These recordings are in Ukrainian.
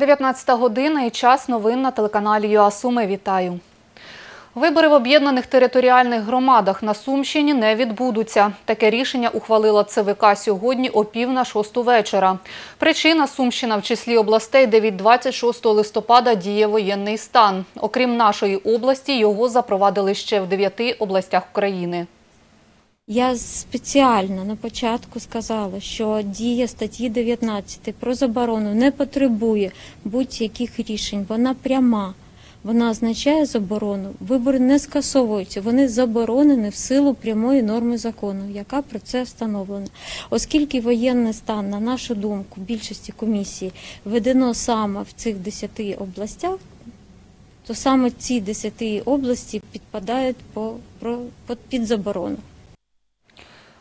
19 година і час новин на телеканалі ЮАСуми. Вітаю. Вибори в об'єднаних територіальних громадах на Сумщині не відбудуться. Таке рішення ухвалила ЦВК сьогодні о пів на шосту вечора. Причина – Сумщина в числі областей, де від 26 листопада діє воєнний стан. Окрім нашої області, його запровадили ще в дев'яти областях України. Я спеціально на початку сказала, що дія статті 19 про заборону не потребує будь-яких рішень. Вона пряма. Вона означає заборону. Вибори не скасовуються, вони заборонені в силу прямої норми закону, яка про це встановлена. Оскільки воєнний стан, на нашу думку, більшості комісії введено саме в цих 10 областях, то саме ці 10 області підпадають по, про, під заборону.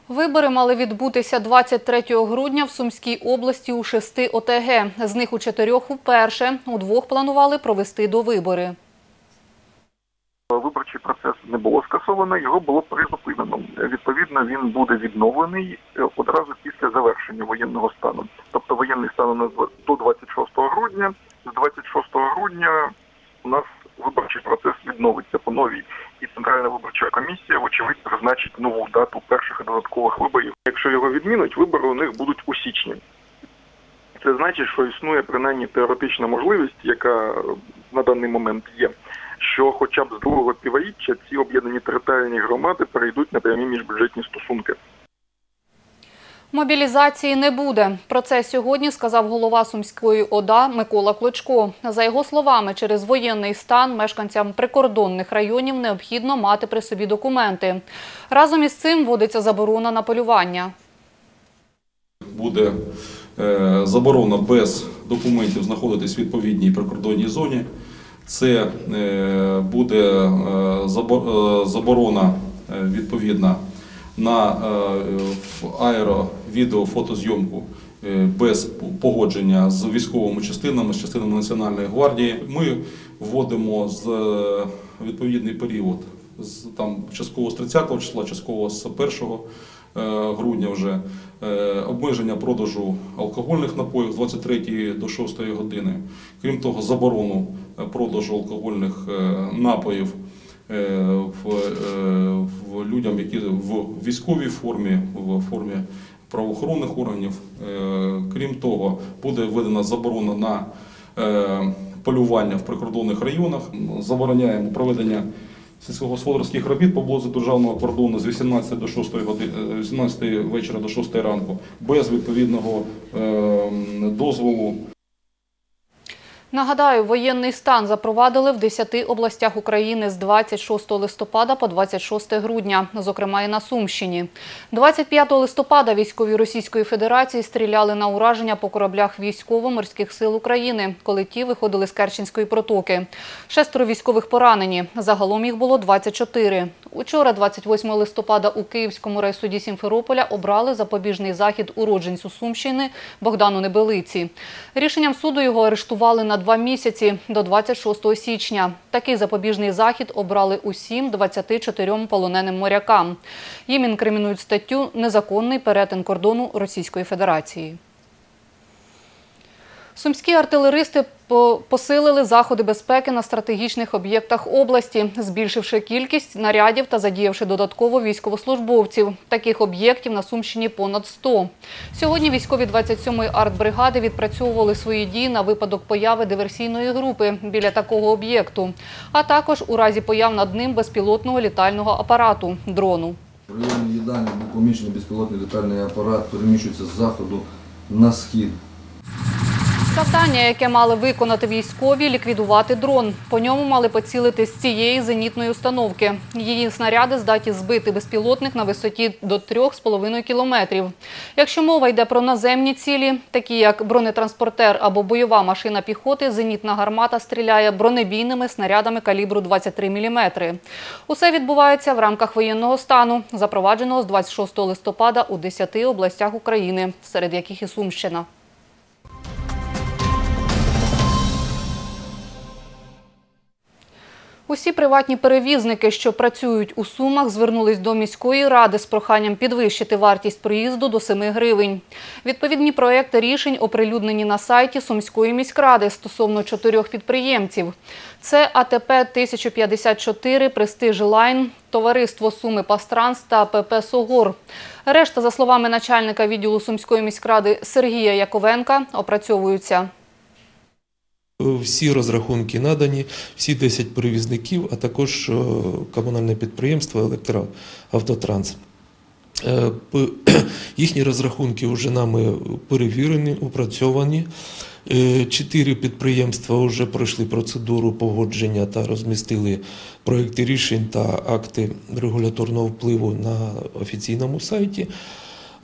Вибори мали відбутися 23 грудня в Сумській області у шести ОТГ. З них у чотирьох уперше, у двох планували провести до вибори. Виборчий процес не було скасовано, його було призупинено. Відповідно, він буде відновлений е, одразу після завершення воєнного стану. Тобто воєнний стан у нас до 26 грудня. З 26 грудня у нас виборчий процес відновиться по новій. І Центральна виборча комісія, вочевидь, призначить нову дату перших додаткових виборів. Якщо його відмінуть, вибори у них будуть у січні. Це значить, що існує принаймні теоретична можливість, яка на даний момент є, що хоча б з другого півріччя ці об'єднані територіальні громади перейдуть на прямі міжбюджетні стосунки. Мобілізації не буде. Про це сьогодні сказав голова Сумської ОДА Микола Клочко. За його словами, через воєнний стан мешканцям прикордонних районів необхідно мати при собі документи. Разом із цим вводиться заборона на полювання. Буде е, заборона без документів знаходитись в відповідній прикордонній зоні. Це е, буде е, заборона відповідна на е, аеро, відео, фотозйомку е, без погодження з військовими частинами, з частинами Національної гвардії. Ми вводимо з е, відповідний період з там частково з 30 числа, частково з 1 е, грудня вже обмеження продажу алкогольних напоїв з 23 до 6 години. Крім того, заборону продажу алкогольних напоїв в, е, в людям, які в військовій формі, в формі правоохоронних органів. Е, Крім того, буде введена заборона на е, полювання в прикордонних районах. Забороняємо проведення сільськогосподарських робіт поблизу державного кордону з 18 до 6 години, 18 вечора до 6 ранку без відповідного е, дозволу. Нагадаю, воєнний стан запровадили в 10 областях України з 26 листопада по 26 грудня, зокрема і на Сумщині. 25 листопада військові Російської Федерації стріляли на ураження по кораблях військово-морських сил України, коли ті виходили з Керченської протоки. Шестеро військових поранені. Загалом їх було 24. Учора, 28 листопада, у Київському райсуді Сімферополя обрали запобіжний захід уродженцю Сумщини Богдану Небелиці. Рішенням суду його арештували на два місяці до 26 січня. Такий запобіжний захід обрали усім 24 полоненим морякам. Їм інкримінують статтю «Незаконний перетин кордону Російської Федерації». Сумські артилеристи посилили заходи безпеки на стратегічних об'єктах області, збільшивши кількість нарядів та задіявши додатково військовослужбовців. Таких об'єктів на Сумщині понад 100. Сьогодні військові 27-ї артбригади відпрацьовували свої дії на випадок появи диверсійної групи біля такого об'єкту, а також у разі появ над ним безпілотного літального апарату – дрону. В районі їдальні був безпілотний літальний апарат, переміщується з заходу на схід. Завдання, яке мали виконати військові, ліквідувати дрон. По ньому мали поцілити з цієї зенітної установки. Її снаряди здатні збити безпілотник на висоті до 3,5 кілометрів. Якщо мова йде про наземні цілі, такі як бронетранспортер або бойова машина піхоти, зенітна гармата стріляє бронебійними снарядами калібру 23 мм. Усе відбувається в рамках воєнного стану, запровадженого з 26 листопада у 10 областях України, серед яких і Сумщина. Усі приватні перевізники, що працюють у Сумах, звернулись до міської ради з проханням підвищити вартість проїзду до 7 гривень. Відповідні проекти рішень оприлюднені на сайті Сумської міськради стосовно чотирьох підприємців. Це АТП 1054, Престиж Лайн, Товариство Суми Пастранс та ПП Согор. Решта, за словами начальника відділу Сумської міськради Сергія Яковенка, опрацьовуються. Всі розрахунки надані, всі 10 перевізників, а також е, комунальне підприємство Електроавтотранс. Е, Їхні розрахунки вже нами перевірені, опрацьовані. Е, Чотири підприємства вже пройшли процедуру погодження та розмістили проекти рішень та акти регуляторного впливу на офіційному сайті.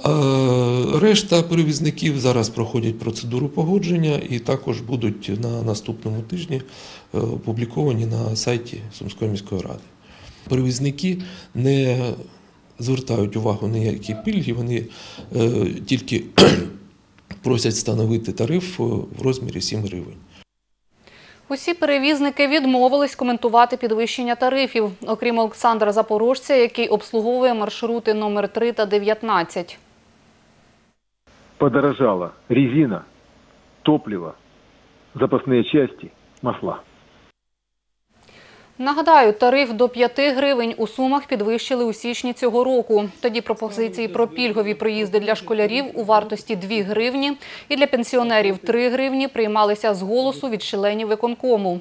А Решта перевізників зараз проходять процедуру погодження і також будуть на наступному тижні е, опубліковані на сайті Сумської міської ради. Перевізники не звертають увагу на ніякі пільги, вони е, тільки просять встановити тариф е, в розмірі 7 гривень. Усі перевізники відмовились коментувати підвищення тарифів, окрім Олександра Запорожця, який обслуговує маршрути номер 3 та 19. Подорожала резина, топливо, запасные части, масла. Нагадаю, тариф до 5 гривень у Сумах підвищили у січні цього року. Тоді пропозиції про пільгові проїзди для школярів у вартості 2 гривні і для пенсіонерів 3 гривні приймалися з голосу від членів виконкому.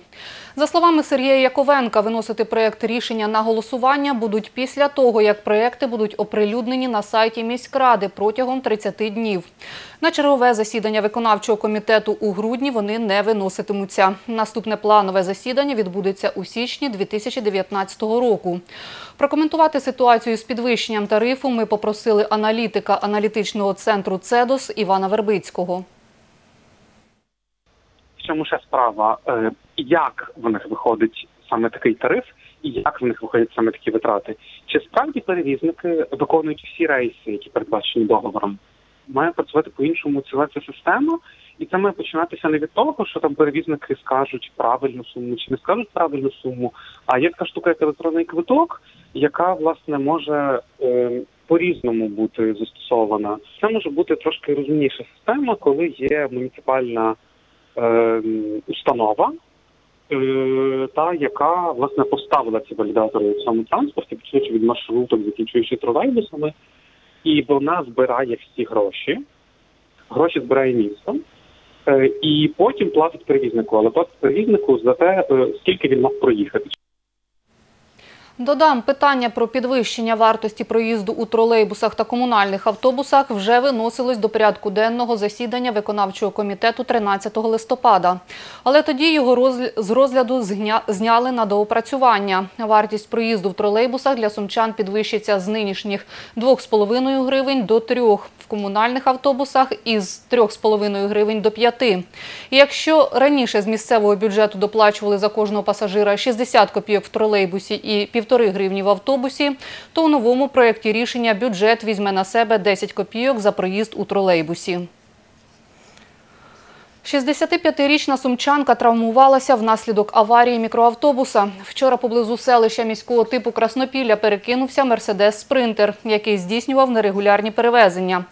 За словами Сергія Яковенка, виносити проєкт рішення на голосування будуть після того, як проєкти будуть оприлюднені на сайті міськради протягом 30 днів. На чергове засідання виконавчого комітету у грудні вони не виноситимуться. Наступне планове засідання відбудеться у січні 2019 року. Прокоментувати ситуацію з підвищенням тарифу ми попросили аналітика аналітичного центру «Цедос» Івана Вербицького. В чому ще справа? Е, Як в них виходить саме такий тариф, і як в них виходять саме такі витрати? Чи справді перевізники виконують всі рейси, які передбачені договором? Має працювати по-іншому ціла ця система, і це має починатися не від того, що там перевізники скажуть правильну суму чи не скажуть правильну суму, а є така штука, як електронний квиток, яка власне може е, по-різному бути застосована. Це може бути трошки розумніша система, коли є муніципальна е, установа, е, та яка власне поставила ці валідатори в цьому транспорті, починаючи від маршруток, закінчуючи тролейбусами, і вона збирає всі гроші. Гроші збирає місто, е, і потім платить перевізнику, але платить перевізнику за те, е, скільки він мав проїхати. Додам, питання про підвищення вартості проїзду у тролейбусах та комунальних автобусах вже виносилось до порядку денного засідання виконавчого комітету 13 листопада. Але тоді його з розгляду зняли на доопрацювання. Вартість проїзду в тролейбусах для сумчан підвищиться з нинішніх 2,5 гривень до 3, в комунальних автобусах із 3,5 гривень до 5. І якщо раніше з місцевого бюджету доплачували за кожного пасажира 60 копійок в тролейбусі і 1,5 гривні в автобусі, то у новому проєкті рішення бюджет візьме на себе 10 копійок за проїзд у тролейбусі. 65-річна сумчанка травмувалася внаслідок аварії мікроавтобуса. Вчора поблизу селища міського типу Краснопілля перекинувся «Мерседес-спринтер», який здійснював нерегулярні перевезення.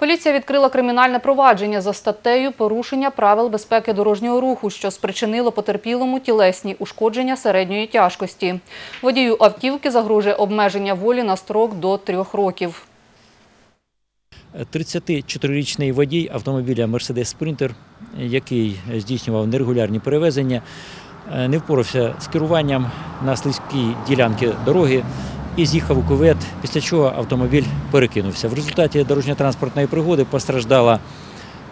Поліція відкрила кримінальне провадження за статтею порушення правил безпеки дорожнього руху, що спричинило потерпілому тілесні ушкодження середньої тяжкості. Водію автівки загрожує обмеження волі на строк до трьох років. 34-річний водій автомобіля Mercedes Sprinter, який здійснював нерегулярні перевезення, е, не впорався з керуванням на слизькій ділянці дороги і з'їхав у кувет, після чого автомобіль перекинувся. В результаті дорожньо-транспортної пригоди постраждала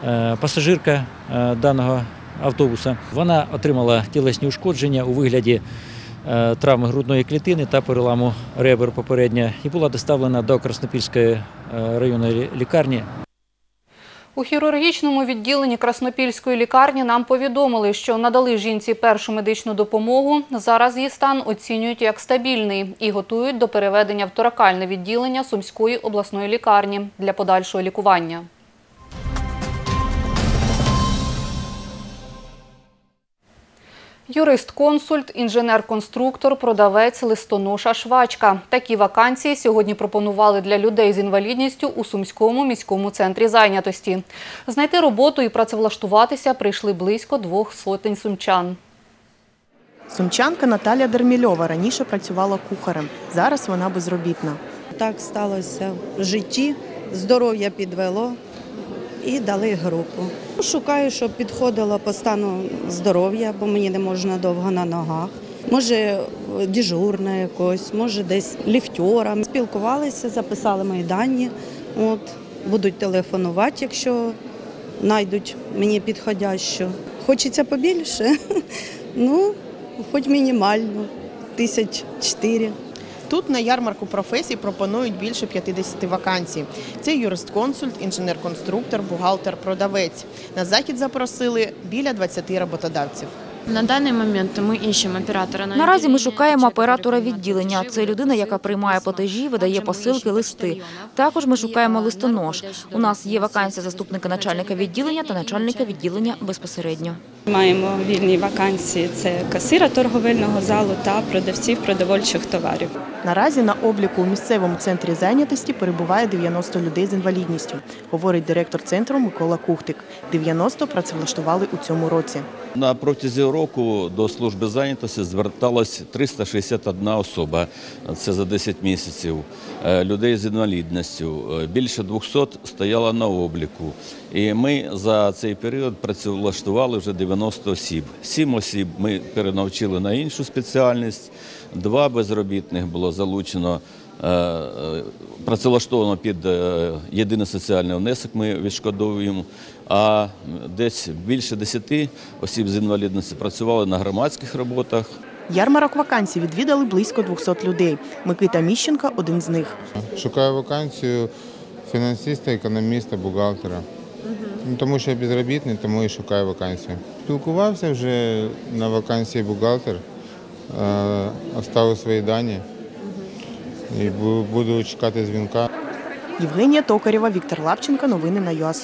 е, пасажирка е, даного автобуса. Вона отримала тілесні ушкодження у вигляді е, травми грудної клітини та переламу ребер попередньо і була доставлена до Краснопільської районної лікарні У хірургічному відділенні Краснопільської лікарні нам повідомили, що надали жінці першу медичну допомогу. Зараз її стан оцінюють як стабільний і готують до переведення в торакальне відділення Сумської обласної лікарні для подальшого лікування. Юрист-консульт, інженер-конструктор, продавець, листоноша, швачка. Такі вакансії сьогодні пропонували для людей з інвалідністю у Сумському міському центрі зайнятості. Знайти роботу і працевлаштуватися прийшли близько двох сотень сумчан. Сумчанка Наталя Дермільова раніше працювала кухарем. Зараз вона безробітна. Так сталося в житті, здоров'я підвело і дали групу. Шукаю, щоб підходило по стану здоров'я, бо мені не можна довго на ногах. Може, дежурна якось, може десь ліфтьора. Спілкувалися, записали мої дані. От, будуть телефонувати, якщо знайдуть мені підходящу. Хочеться побільше, ну, хоч мінімально, тисяч чотири. Тут на ярмарку професій пропонують більше 50 вакансій. Це юрист-консульт, інженер-конструктор, бухгалтер, продавець. На захід запросили біля 20 роботодавців. На даний момент ми іншим оператора Наразі ми шукаємо оператора відділення. Це людина, яка приймає платежі, видає посилки, листи. Також ми шукаємо листонош. У нас є вакансія заступника начальника відділення та начальника відділення безпосередньо. Маємо вільні вакансії це касира торговельного залу та продавців продовольчих товарів. Наразі на обліку у місцевому центрі зайнятості перебуває 90 людей з інвалідністю, говорить директор центру Микола Кухтик. 90 працевлаштували у цьому році. На протязі року до служби зайнятості зверталось 361 особа. Це за 10 місяців. Е, Людей з інвалідністю. Е, Більше 200 стояло на обліку. І ми за цей період працевлаштували вже 90 осіб. Сім осіб ми перенавчили на іншу спеціальність. Два безробітних було залучено. е, е, Працевлаштовано під е, єдиний соціальний внесок, ми відшкодовуємо, а десь більше 10 осіб з інвалідністю працювали на громадських роботах. Ярмарок вакансій відвідали близько 200 людей. Микита Міщенка – один з них. Шукаю вакансію фінансиста, економіста, бухгалтера. Ну, Тому що я безробітний, тому і шукаю вакансію. Спілкувався вже на вакансії бухгалтер, оставив свої дані і буду чекати дзвінка. Євгенія Токарєва, Віктор Лапченко. Новини на ЮА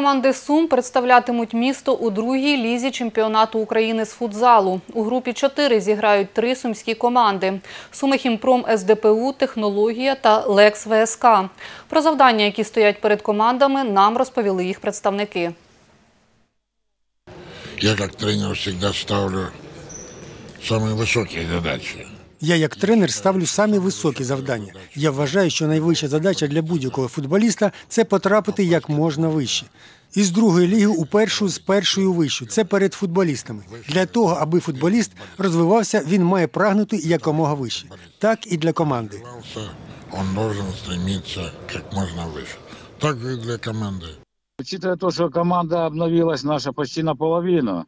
команди Сум представлятимуть місто у другій лізі чемпіонату України з футзалу. У групі 4 зіграють три сумські команди: Суми Хімпром СДПУ, Технологія та Лекс ВСК. Про завдання, які стоять перед командами, нам розповіли їх представники. Я как тренер всегда ставлю самые высокие задачи. Я як тренер ставлю самі високі завдання. Я вважаю, що найвища задача для будь-якого футболіста це потрапити як можна вище. Із другої ліги у першу з першою вищу. Це перед футболістами. Для того, аби футболіст розвивався, він має прагнути якомога вище. Так і для команди. Он должен стремиться как можно выше. Так и для команды. Учитывая то, что команда обновилась наша почти наполовину,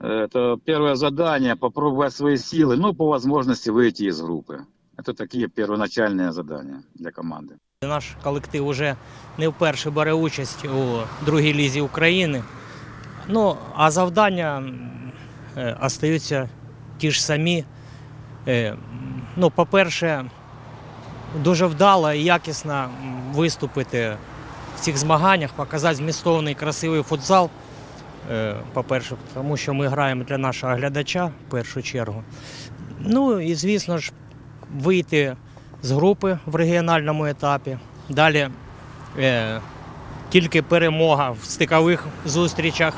это первое задание попробовать свои силы, ну, по возможности выйти из группы. Это такие первоначальные задания для команды. Наш колектив уже не вперше бере участь у другій лізі України. Ну, а завдання м, е, остаються ті ж самі. Е, Ну, по-перше, дуже вдало і якісно м, виступити в цих змаганнях, показати змістовний красивий футзал. Е, По-перше, тому що ми граємо для нашого глядача в першу чергу. Ну і звісно ж, вийти з групи в регіональному етапі. Далі е, тільки перемога в стикових зустрічах,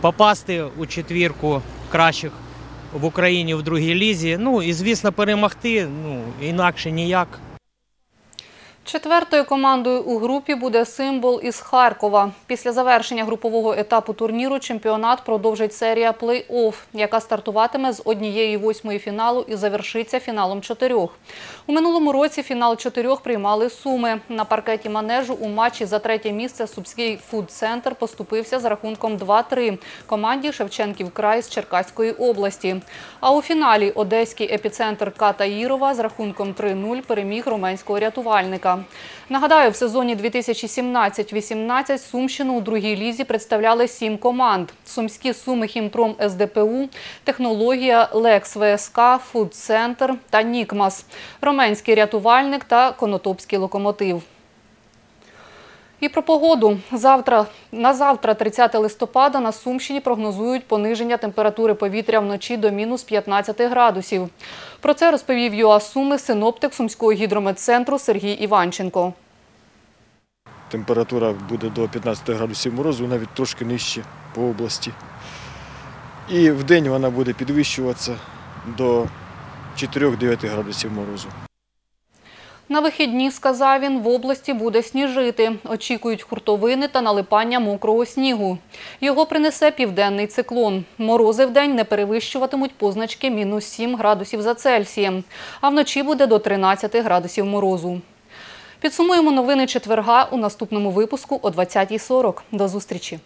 попасти у четвірку кращих в Україні в другій лізі. Ну і звісно, перемогти. Ну інакше ніяк. Четвертою командою у групі буде символ із Харкова. Після завершення групового етапу турніру чемпіонат продовжить серія плей-офф, яка стартуватиме з однієї восьмої фіналу і завершиться фіналом чотирьох. У минулому році фінал чотирьох приймали суми. На паркеті манежу у матчі за третє місце Субський фуд-центр поступився з рахунком 2-3 команді Шевченків край з Черкаської області. А у фіналі одеський епіцентр Ката Ірова з рахунком 3-0 переміг румунського рятувальника. Нагадаю, в сезоні 2017-18 Сумщину у другій лізі представляли сім команд. Сумські Суми Хімпром СДПУ, Технологія, Лекс ВСК, Фудцентр та Нікмас, Роменський рятувальник та Конотопський локомотив. І про погоду. Завтра, на завтра, 30 листопада, на Сумщині прогнозують пониження температури повітря вночі до мінус 15 градусів. Про це розповів ЮА Суми синоптик Сумського гідрометцентру Сергій Іванченко. Температура буде до 15 градусів морозу, навіть трошки нижче по області. І в день вона буде підвищуватися до 4-9 градусів морозу. На вихідні, сказав він, в області буде сніжити. Очікують хуртовини та налипання мокрого снігу. Його принесе південний циклон. Морози вдень не перевищуватимуть позначки мінус 7 градусів за Цельсієм, а вночі буде до 13 градусів морозу. Підсумуємо новини четверга у наступному випуску о 20.40. До зустрічі!